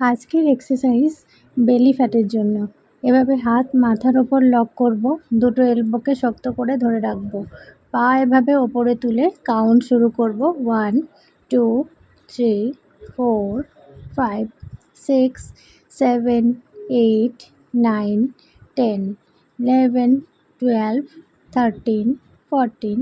আজকের এক্সারসাইজ বেলি ফ্যাটের জন্য। এভাবে হাত মাথার ওপর লক করব, দুটো এলবোকে শক্ত করে ধরে রাখব। পা এভাবে ওপরে তুলে কাউন্ট শুরু করব। One two three four five six seven eight nine ten eleven twelve thirteen fourteen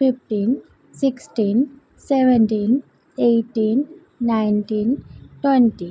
fifteen sixteen seventeen eighteen nineteen twenty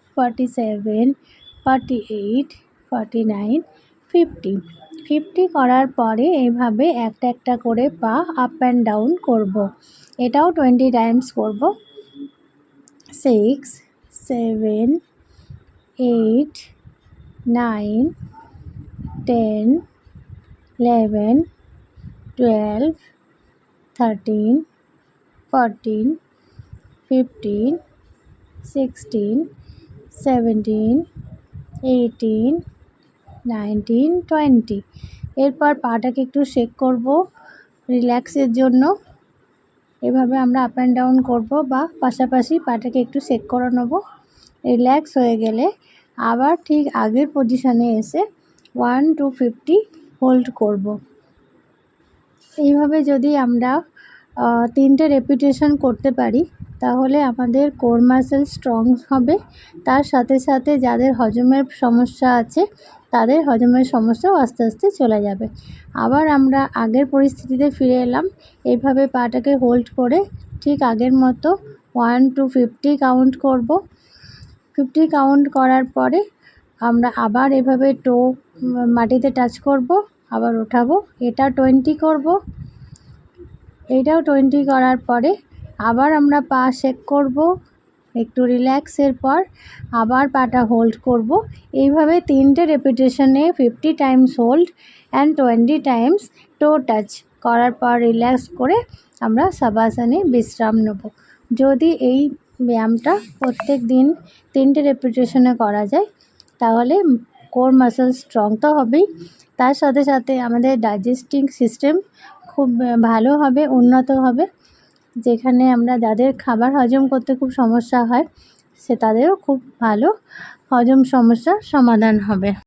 forty seven forty eight forty nine fifty fifty করার পরে এইভাবে একটা একটা করে পা আপ অ্যান্ড ডাউন করব। এটাও twenty times করব six seven eight nine ten eleven twelve thirteen fourteen fifteen sixteen seventeen, eighteen, nineteen, twenty. এরপর পাটাকে একটু শেক করব রিল্যাক্সের জন্য। এভাবে আমরা আপ অ্যান্ড ডাউন করব বা পাশাপাশি পাটাকে একটু শেক করে নেব। রিল্যাক্স হয়ে গেলে আবার ঠিক আগের পজিশানে এসে ওয়ান টু ফিফটি হোল্ড করব। এইভাবে যদি আমরা তিনটে রেপিটেশন করতে পারি, তাহলে আমাদের কোর মাসেল স্ট্রং হবে। তার সাথে সাথে যাদের হজমের সমস্যা আছে, তাদের হজমের সমস্যাও আস্তে আস্তে চলে যাবে। আবার আমরা আগের পরিস্থিতিতে ফিরে এলাম, এইভাবে পাটাকে হোল্ড করে ঠিক আগের মতো ওয়ান টু ফিফটি কাউন্ট করব। ফিফটি কাউন্ট করার পরে আমরা আবার এভাবে টো মাটিতে টাচ করব, আবার ওঠাবো, এটা টোয়েন্টি করব। এইটাও টোয়েন্টি করার পরে আবার আমরা পা শেক করব, একটু রিল্যাক্সের পর আবার পাটা হোল্ড করব। এইভাবে তিনটে রেপিটেশনে fifty times hold and twenty times toe touch করার পর রিল্যাক্স করে আমরা সাবাসানে বিশ্রাম নেব। যদি এই ব্যায়ামটা প্রত্যেক দিন তিনটে রেপিটেশনে করা যায়, তাহলে কোর মাসেল স্ট্রং তো হবেই। তার সাথে সাথে আমাদের ডাইজেস্টিং সিস্টেম খুব ভালো হবে, উন্নত হবে। যেখানে আমরা যাদের খাবার হজম করতে খুব সমস্যা হয়, সে তাদেরও খুব ভালো হজম সমস্যার সমাধান হবে।